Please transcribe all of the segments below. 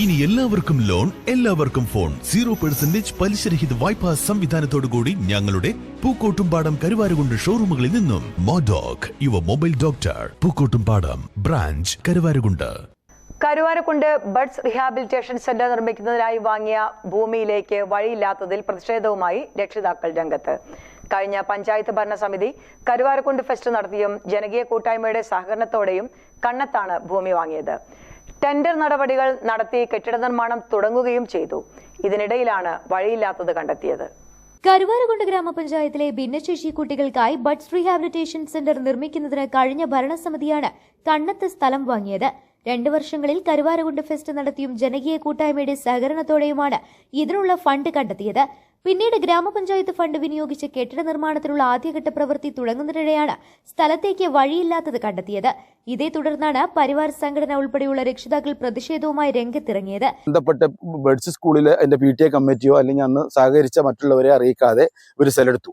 ഇനി എല്ലാവർക്കും ലോൺ എല്ലാവർക്കും ഫോൺ. സീറോ പെർസെന്റേജ് പലിശരഹിത വായ്പാ സംവിധാനത്തോടുകൂടി ഞങ്ങളുടെ പൂക്കോട്ടുംപാടം കരുവാരുകൊണ്ട് ഷോറൂമുകളിൽ നിന്നും. മോഡോക് യുവ mobile doctor Pookkottumpadam branch Karuvarakundu. Karuvarakundu buds rehabilitation centre നിർമ്മിക്കുന്നതിനായി വാങ്ങിയ ഭൂമിയിലേക്ക് വഴിയില്ലാത്തതിൽ പ്രതിഷേധവുമായി രക്ഷിതാക്കൾ രംഗത്ത്. കഴിഞ്ഞ പഞ്ചായത്ത് ഭരണസമിതി കരുവാരക്കുണ്ട് ഫെസ്റ്റ് നടത്തിയും ജനകീയ കൂട്ടായ്മയുടെ സഹകരണത്തോടെയും കണ്ണത്താണ് ഭൂമി വാങ്ങിയത്. ടെൻഡർ നടപടികൾ നടത്തി കെട്ടിട നിർമ്മാണം തുടങ്ങുകയും ചെയ്തു. ഇതിനിടയിലാണ് വഴിയില്ലാത്തത് കണ്ടെത്തിയത്. കരുവാരകുണ്ട് ഗ്രാമപഞ്ചായത്തിലെ ഭിന്നശേഷി കുട്ടികൾക്കായി ബഡ്സ് റീഹാബിലിറ്റേഷൻ സെന്റർ നിർമ്മിക്കുന്നതിന് കഴിഞ്ഞ ഭരണസമിതിയാണ് കണ്ണത്ത് സ്ഥലം വാങ്ങിയത്. രണ്ടു വർഷങ്ങളിൽ കരുവാരകുണ്ട് ഫെസ്റ്റ് നടത്തിയും ജനകീയ കൂട്ടായ്മയുടെ സഹകരണത്തോടെയുമാണ് ഇതിനുള്ള ഫണ്ട് കണ്ടെത്തിയത്. പിന്നീട് ഗ്രാമപഞ്ചായത്ത് ഫണ്ട് വിനിയോഗിച്ച് കെട്ടിട നിർമ്മാണത്തിനുള്ള ആദ്യഘട്ട പ്രവൃത്തി തുടങ്ങുന്നതിനിടെയാണ് സ്ഥലത്തേക്ക് വഴിയില്ലാത്തത് കണ്ടെത്തിയത്. ഇതേ തുടർന്നാണ് പരിവാർ സംഘടന ഉൾപ്പെടെയുള്ള രക്ഷിതാക്കൾ പ്രതിഷേധവുമായി രംഗത്തിറങ്ങിയത്. ബന്ധപ്പെട്ട ബഡ്സ് സ്കൂളിലെ അതിന്റെ പി ടി എ കമ്മിറ്റിയോ അല്ലെങ്കിൽ അന്ന് സഹകരിച്ച മറ്റുള്ളവരെ അറിയിക്കാതെ ഒരു സെലെടുത്തു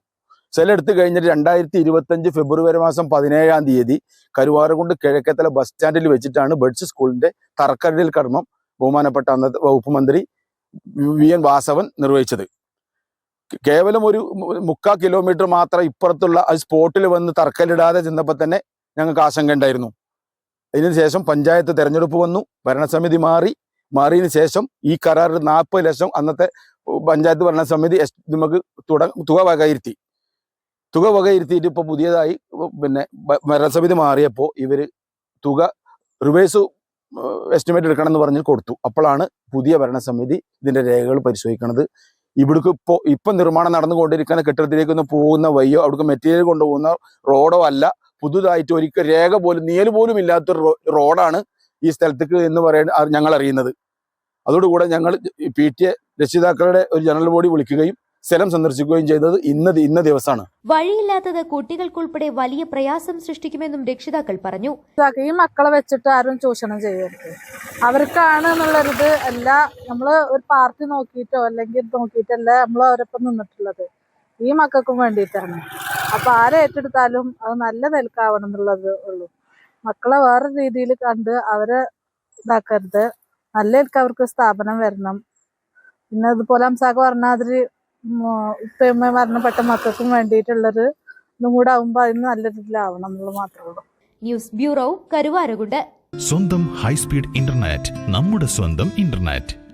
സെലെടുത്ത് കഴിഞ്ഞിട്ട് രണ്ടായിരത്തി ഇരുപത്തഞ്ച് ഫെബ്രുവരി മാസം പതിനേഴാം തീയതി കരുവാറുകൊണ്ട് കിഴക്കത്തല ബസ് സ്റ്റാൻഡിൽ വെച്ചിട്ടാണ് ബഡ്സ് സ്കൂളിന്റെ തറക്കല്ലിൽ കർമ്മം ബഹുമാനപ്പെട്ട അന്നത്തെ വകുപ്പ് മന്ത്രി വി എൻ വാസവൻ നിർവഹിച്ചത്. കേവലം ഒരു മുക്കാ കിലോമീറ്റർ മാത്രം ഇപ്പുറത്തുള്ള ആ സ്പോട്ടിൽ വന്ന് തറക്കല്ലിടാതെ ചെന്നപ്പോൾ തന്നെ ഞങ്ങൾക്ക് ആശങ്ക ഉണ്ടായിരുന്നു. അതിനുശേഷം പഞ്ചായത്ത് തെരഞ്ഞെടുപ്പ് വന്നു ഭരണസമിതി മാറി. മാറിയതിനു ശേഷം ഈ കരാറിൽ നാൽപ്പത് ലക്ഷം അന്നത്തെ പഞ്ചായത്ത് ഭരണസമിതി നമുക്ക് തുട തുക വകയിരുത്തി തുക വകയിരുത്തിയിട്ട് ഇപ്പോൾ പുതിയതായി പിന്നെ ഭരണസമിതി മാറിയപ്പോൾ ഇവർ തുക റിവേഴ്സ് എസ്റ്റിമേറ്റ് എടുക്കണം എന്ന് പറഞ്ഞ് കൊടുത്തു. അപ്പോഴാണ് പുതിയ ഭരണസമിതി ഇതിന്റെ രേഖകൾ പരിശോധിക്കുന്നത് ഇവിടേക്ക് ഇപ്പോൾ ഇപ്പം നിർമ്മാണം നടന്നുകൊണ്ടിരിക്കുന്ന കെട്ടിടത്തിലേക്ക് ഒന്ന് പോകുന്ന വഴിയോ അവിടേക്ക് മെറ്റീരിയൽ കൊണ്ടുപോകുന്ന റോഡോ അല്ല. പുതുതായിട്ട് ഒരിക്കൽ രേഖ പോലും നിയൽ പോലും ഇല്ലാത്തൊരു റോഡാണ് ഈ സ്ഥലത്തേക്ക് എന്ന് പറയുന്നത് ഞങ്ങൾ അറിയുന്നത്. അതോടുകൂടെ ഞങ്ങൾ പി ടി എ രക്ഷിതാക്കളുടെ ഒരു ജനറൽ ബോഡി വിളിക്കുകയും സ്ഥലം സന്ദർശിക്കുകയും ചെയ്തത് ഇന്ന് ഇന്ന ദിവസമാണ്. വഴിയില്ലാത്തത് കുട്ടികൾക്കുൾപ്പെടെ വലിയ പ്രയാസം സൃഷ്ടിക്കുമെന്നും രക്ഷിതാക്കൾ പറഞ്ഞു. ഈ മക്കളെ വെച്ചിട്ട് ആരും ചൂഷണം ചെയ്യരുത്. അവർക്കാണ് എന്നുള്ളൊരിത് അല്ല. നമ്മൾ ഒരു പാർട്ടി നോക്കിയിട്ടോ അല്ലെങ്കിൽ നോക്കിയിട്ടല്ല നമ്മൾ അവരൊപ്പം നിന്നിട്ടുള്ളത്. ഈ മക്കൾക്കും വേണ്ടിയിട്ടാണ്. അപ്പൊ ആരെ ഏറ്റെടുത്താലും അത് നല്ല നിലക്കാവണം എന്നുള്ളത് ഉള്ളൂ. മക്കളെ വേറെ രീതിയിൽ കണ്ട് അവരെ ഇതാക്കരുത്. നല്ല അവർക്ക് സ്ഥാപനം വരണം. പിന്നെ അതുപോലെ അംസാക്ക് പറഞ്ഞ അതിൽ ഉപ്പയമ്മ മരണപ്പെട്ട മക്കൾക്കും വേണ്ടിയിട്ടുള്ളൊരു ഒന്നും കൂടെ ആവുമ്പോൾ അതിന് നല്ല രീതിയിലാവണം എന്നുള്ളത് മാത്രമേ ഉള്ളൂ. News bureau Karuvarakundu. സ്വന്തം ഹൈസ്പീഡ് ഇന്റർനെറ്റ് നമ്മുടെ സ്വന്തം ഇന്റർനെറ്റ്.